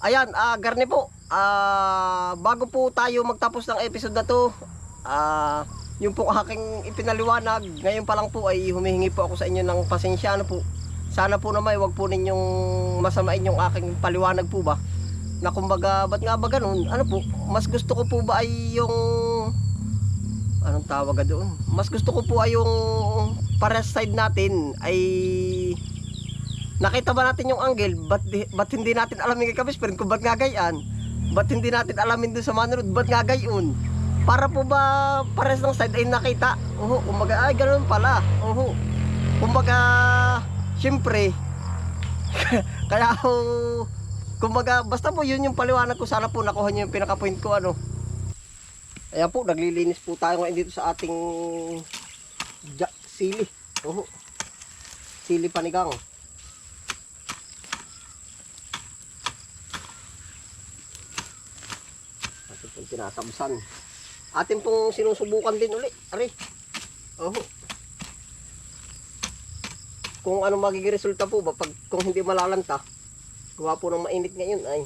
Ayan, ah garne po. Ah, bago po tayo magtapos ng episode na to, ah, yung po aking ipinaliwanag, ngayon pa lang po ay humihingi po ako sa inyo ng pasensya ano po. Sana po naman wag po ninyong masamain yung aking paliwanag po ba. Na kumbaga, ba't nga ba ganun? Ano po, mas gusto ko po ba ay yung anong tawag doon? Mas gusto ko po ay yung para side natin ay nakita ba natin yung angle? Ba't, di- ba't hindi natin alamin kay Kapisprin kung ba't nga gayaan? Ba't hindi natin alamin dun sa manunod? Ba't nga gayon? Para po ba pares ng side ay nakita? Oho, kumbaga, ay ganun pala. Oho. Kumbaga, syempre, kaya ako, kumbaga, basta po yun yung paliwanag ko. Sana po nakuha niyo yung pinaka-point ko, ano. Ayan po, naglilinis po tayo ngayon dito sa ating ja- sili. Oho. Sili panigang. Tinatamsan. Atin pong sinusubukan din uli. Ari. Oho. Kung ano magiging resulta po ba pag kung hindi malalanta. Gawa po ng mainit ngayon ay.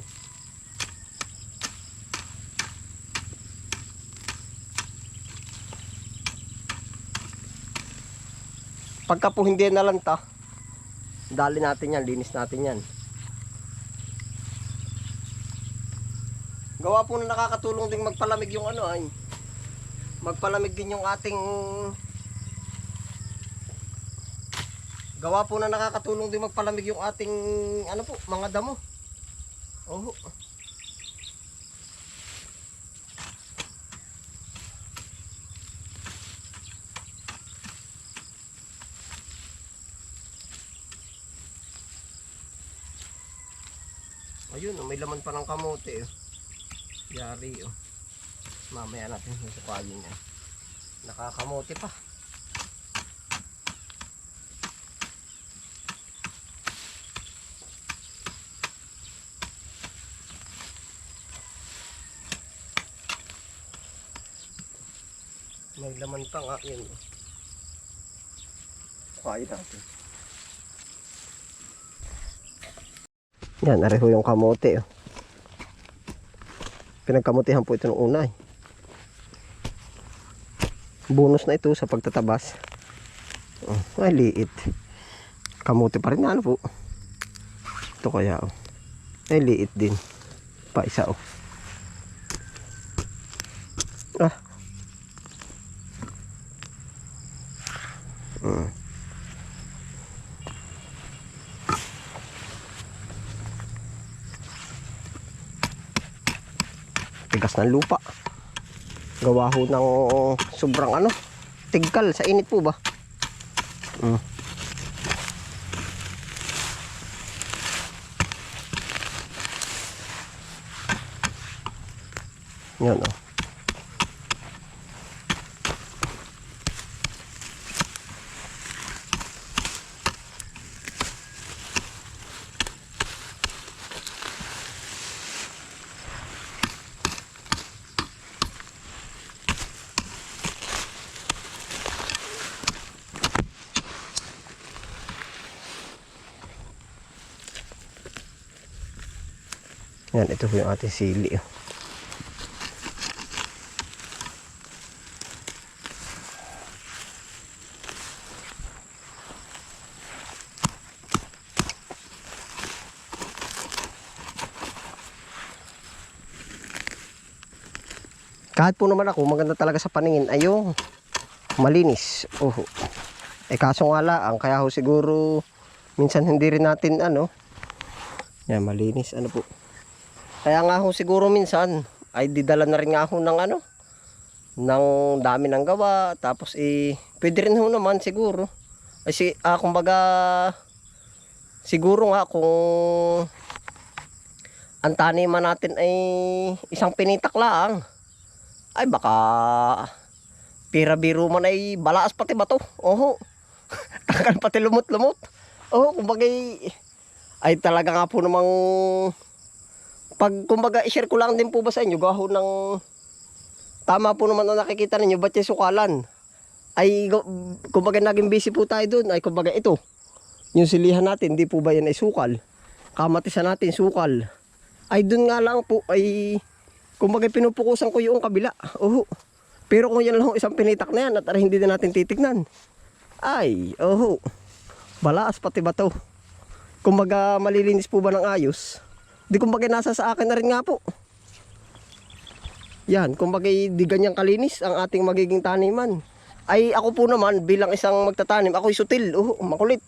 Pagka po hindi nalanta, dali natin yan, linis natin yan. Gawa po na nakakatulong ding magpalamig yung ano ay. Magpalamig din yung ating Gawa po na nakakatulong din magpalamig yung ating ano po, mga damo. Oh. Ayun, may laman pa ng kamote. Oh. Yari oh. Mamaya natin susukayin yan. Nakakamote pa. May laman pa nga yun. oh. Sukayin natin. Yan, areho yung kamote. Oh. Pinagkamutihan po ito nung una. Bonus na ito sa pagtatabas. Oh, ay liit. Kamote pa rin ano po. Ito kaya oh. Ay liit din. Pa isa oh. Ah. Mm. Tigas ng lupa. Gawa ho ng sobrang ano tigkal. Sa init po ba? Mm. yan o yan ito po yung ating sili oh. kahit po naman ako maganda talaga sa paningin ay yung malinis. Oh eh kaso nga lang kaya ho siguro minsan hindi rin natin ano yan malinis. Ano po kaya nga ho siguro minsan ay didala na rin nga ho ng ano ng dami ng gawa. Tapos eh pwede rin ho naman siguro. Ay si ah, kumbaga siguro nga kung ang taniman natin ay isang pinitak lang ay baka pira biro man ay balaas pati bato. Oho. Takal pati lumot-lumot. Oho kumbaga ay talaga nga po namang pag kumbaga i-share ko lang din po ba sa inyo gaho ng tama po naman ang nakikita ninyo ba't yung sukalan ay kumbaga naging busy po tayo doon ay kumbaga ito yung silihan natin hindi po ba yan ay sukal kamatisan natin sukal Ay dun nga lang po ay kumbaga pinupukusan ko yung kabila. Oho. Pero kung yan lang ang isang pinitak na yan at hindi na natin titignan. Ay, oho. Balaas pati ba to? Kumbaga malilinis po ba ng ayos? Di kumbaga nasa sa akin na rin nga po. Yan, kumbaga di ganyang kalinis ang ating magiging taniman. Ay ako po naman bilang isang magtatanim, ako'y sutil, oh, makulit.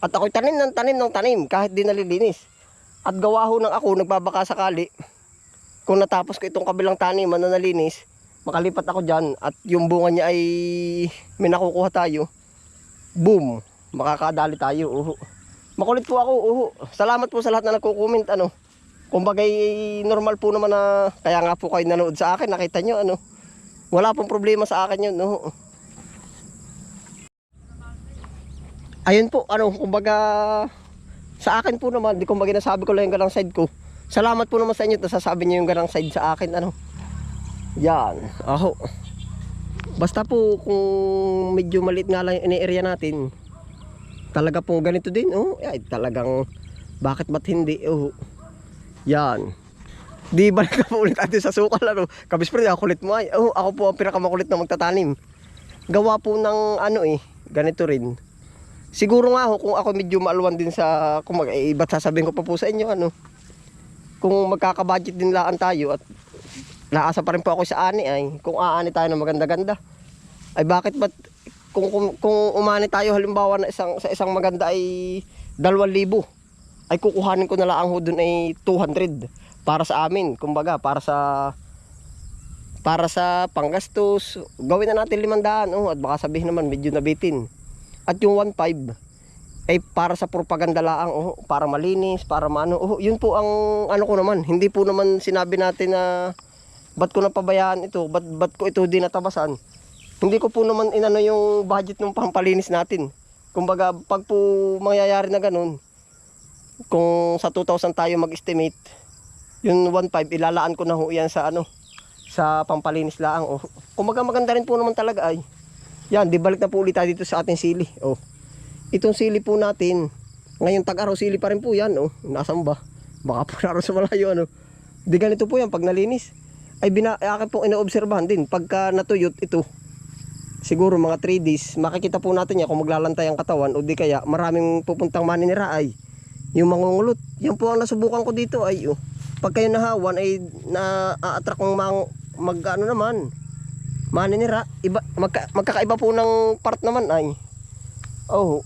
At ako'y tanim ng tanim ng tanim kahit di nalilinis. At gawa ho ng ako, nagbabaka sakali. Kung natapos ko itong kabilang taniman na nalinis, makalipat ako dyan at yung bunga niya ay may nakukuha tayo. Boom! Makakadali tayo, uho. Makulit po ako, uho. Salamat po sa lahat na nagko-comment, ano. Kumbaga normal po naman na kaya nga po kayo nanood sa akin, nakita nyo ano. Wala pong problema sa akin yun, no. Ayun po, ano, kumbaga sa akin po naman, di kumbaga nasabi ko lang yung ganang side ko. Salamat po naman sa inyo, nasasabi niyo yung ganang side sa akin, ano. Yan, aho. Basta po kung medyo maliit nga lang yung ini-area natin, talaga pong ganito din, oh, ay talagang bakit ba't hindi, oh. Yan. Di ba nagkapulit natin sa sukal ano? Kabis rin ako kulit mo ay. Oh, ako po ang pinakamakulit na magtatanim. Gawa po ng ano eh, ganito rin. Siguro nga ho, kung ako medyo maalwan din sa, kung mag, eh, ba't sasabihin ko pa po sa inyo ano. Kung magkakabudget din laan tayo at naasa pa rin po ako sa ani ay, kung aani tayo ng maganda-ganda. Ay bakit ba't kung, kung, kung umani tayo halimbawa na isang, sa isang maganda ay 2,000 ay kukuhanin ko na lang ho dun ay 200 para sa amin. Kumbaga para sa para sa panggastos. Gawin na natin 500 oh, at baka sabihin naman medyo nabitin. At yung 1.5 ay para sa propaganda lang oh, para malinis para maano. Oh, yun po ang ano ko naman. Hindi po naman sinabi natin na ba't ko napabayaan ito? Ba't, ba't ko ito dinatabasan hindi ko po naman inano yung budget ng pampalinis natin. Kumbaga pag po mangyayari na ganun kung sa 2,000 tayo mag-estimate, yung 1.5 ilalaan ko na ho yan sa ano, sa pampalinis laang. Oh. Kumaga maganda rin po naman talaga ay. Yan, di balik na po ulit tayo dito sa ating sili. Oh. Itong sili po natin, ngayon tag-araw sili pa rin po yan. Oh. Nasaan ba? Baka po naroon sa malayo. Ano. Di ganito po yan pag nalinis. Ay bina, akin pong inoobserbahan din. Pagka natuyot ito, siguro mga 3 days, makikita po natin yan kung maglalantay ang katawan o di kaya maraming pupuntang maninira ay yung mangungulot. Yan po ang nasubukan ko dito ay oh. Pag kayo nahawan ay na-attract ng mang, mag ano naman. Maninira. Iba, magka, magkakaiba po ng part naman ay. Oh.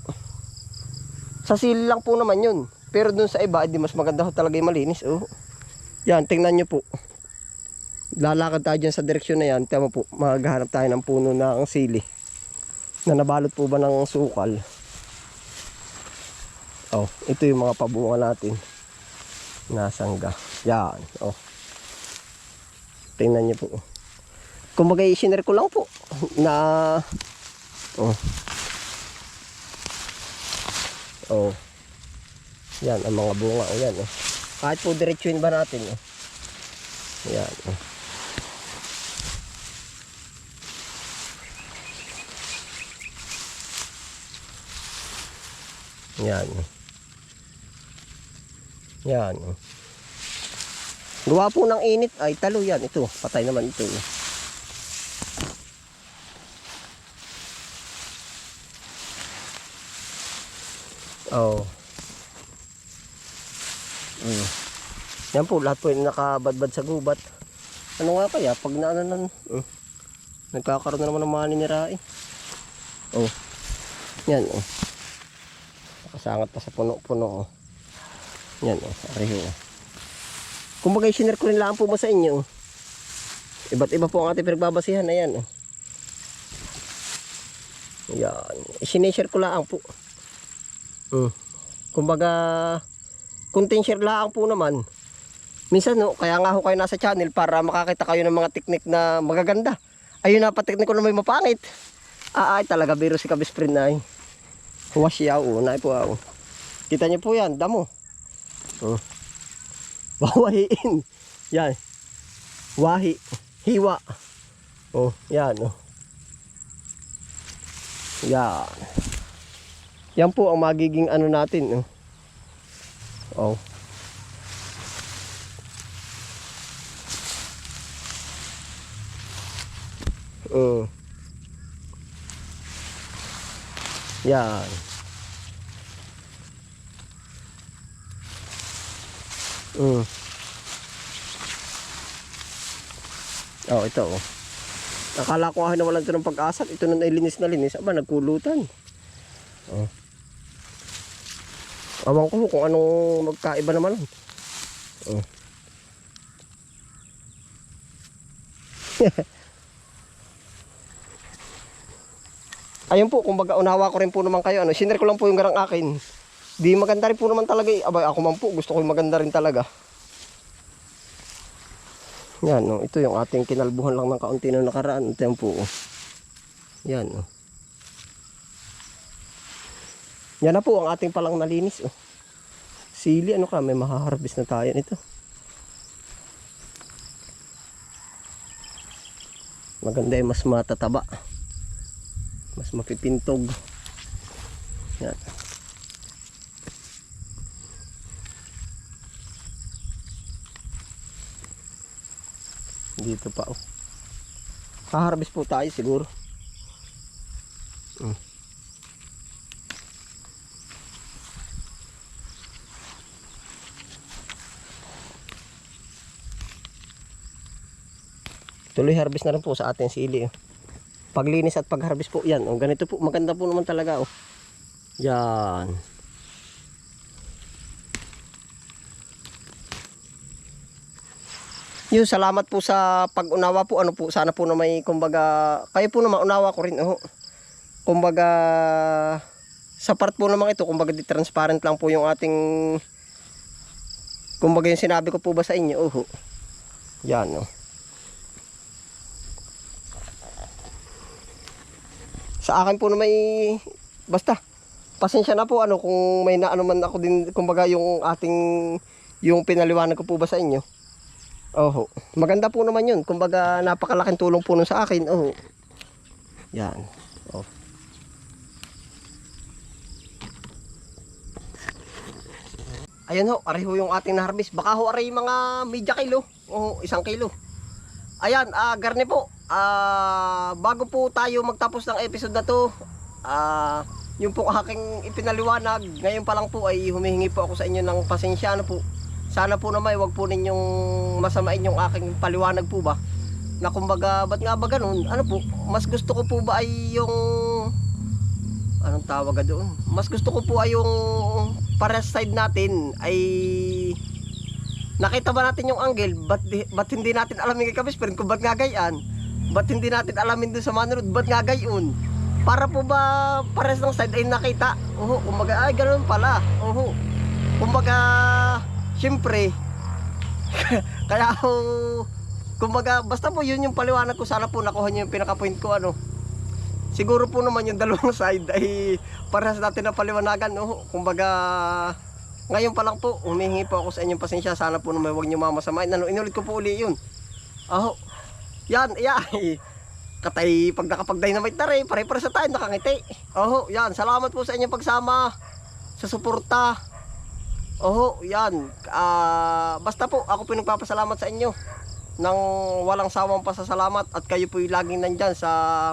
Sa sili lang po naman yun. Pero dun sa iba, di mas maganda ho talaga yung malinis. Oh. Yan, tingnan nyo po. Lalakad tayo dyan sa direksyon na yan. Tama po, maghahanap tayo ng puno ng sili. Na nabalot po ba ng sukal. Oh, ito yung mga pabunga natin. Nasangga. Yan. Oh. Tingnan niyo po. Kumbaga i-share ko lang po na oh. Oh. Yan ang mga bunga oh yan oh. Kahit po diretsuin ba natin oh. Yan oh. Yan. oh. Yan. oh. Gawa po ng init ay talo yan. Ito, patay naman ito. oh. Oh. Mm. Yan po, lahat po yung nakabadbad sa gubat. Ano nga kaya, pag na ano nan, uh, nagkakaroon na naman ng maninira eh. Oh. Yan oh. Nakasangat pa sa puno-puno oh. Yan oh, ariho oh. Kumbaga sinare ko rin lang po mo sa inyo. oh. Iba't iba po ang ating pinagbabasihan. Ayan oh. Yan. Sineshare ko lang po. Mm. Kumbaga, kunting share lang po naman. Minsan no, kaya nga ho kayo nasa channel para makakita kayo ng mga teknik na magaganda. Ayun na pa teknik ko na may mapangit. Ah, ay talaga biro si Kabisprin na ay. Wash yaw, oh, na po aw. Kita niyo po yan, damo. Oh. Wawahiin. Yan. Wahi. Hiwa. Oh, yan. Oh. Yan. Yan po ang magiging ano natin. Oh. oh. Oh. Yan. Mm. Oh, ito oh. Akala ko ah, nawalan ito ng pag-asa. Ito na linis na linis. Aba, nagkulutan. Oh. Awan ko kung anong magkaiba naman. Oh. Ayun po, kumbaga unawa ko rin po naman kayo. Ano, sinare ko lang po yung garang akin. Di maganda rin po naman talaga. eh. Abay, ako man po, gusto ko yung maganda rin talaga. Yan, no, ito yung ating kinalbuhan lang ng kaunti na nakaraan. Ito yan po. oh. Yan, no. Yan na po ang ating palang nalinis. Oh. Sili, ano ka, may mahaharbis na tayo nito. Maganda yung mas matataba. Mas mapipintog. Yan. Dito pa oh. Haharbis po tayo siguro. Mm. Tuloy harvest na rin po sa ating sili. Oh. Paglinis at pagharvest po yan. Oh, ganito po, maganda po naman talaga. Oh. Yan. Yun, salamat po sa pag-unawa po. Ano po, sana po na may, kumbaga, kayo po na maunawa ko rin. Oh. Kumbaga, sa part po naman ito, kumbaga di transparent lang po yung ating, kumbaga yung sinabi ko po ba sa inyo. Oh. Yan, oh. Sa akin po na may, basta, pasensya na po ano kung may naano man ako din kumbaga yung ating yung pinaliwanag ko po ba sa inyo. Oho. Maganda po naman yun. Kumbaga napakalaking tulong po nun sa akin. Oho. Yan. Oh. Ayan ho, aray ho yung ating na-harvest. Baka ho aray mga media kilo. O isang kilo. Ayan, ah garne po. Ah, bago po tayo magtapos ng episode na to, ah, yung po aking ipinaliwanag, ngayon pa lang po ay humihingi po ako sa inyo ng pasensya ano po. Sana po naman wag po ninyong masamain yung aking paliwanag po ba. Na kumbaga, ba't nga ba ganun? Ano po, mas gusto ko po ba ay yung anong tawag doon? Mas gusto ko po ay yung para side natin ay nakita ba natin yung angle? Ba't, ba't hindi natin alamin kay Kabis kung ba't nga gayaan? Ba't hindi natin alamin doon sa manunod? Ba't nga gayon? Para po ba pares ng side ay nakita? Oho, kumbaga, ay ganun pala. Oho. Kumbaga, syempre, kaya ako, kumbaga, basta po yun yung paliwanag ko. Sana po nakuha niyo yung pinaka-point ko, ano. Siguro po naman yung dalawang side ay parehas natin na paliwanagan. Oho, kumbaga, ngayon pa lang po, humihingi po ako sa inyong pasensya. Sana po naman huwag niyo mamasamain. Ano, inulit ko po uli yun. Aho. Yan, yan. Katay, pag nakapag-dynamite na rin, pare-pare sa tayo, nakangiti. Oho, yan. Salamat po sa inyong pagsama, sa suporta. Oho, yan. Ah, basta po, ako po nagpapasalamat sa inyo ng walang sawang pasasalamat at kayo po laging nandyan sa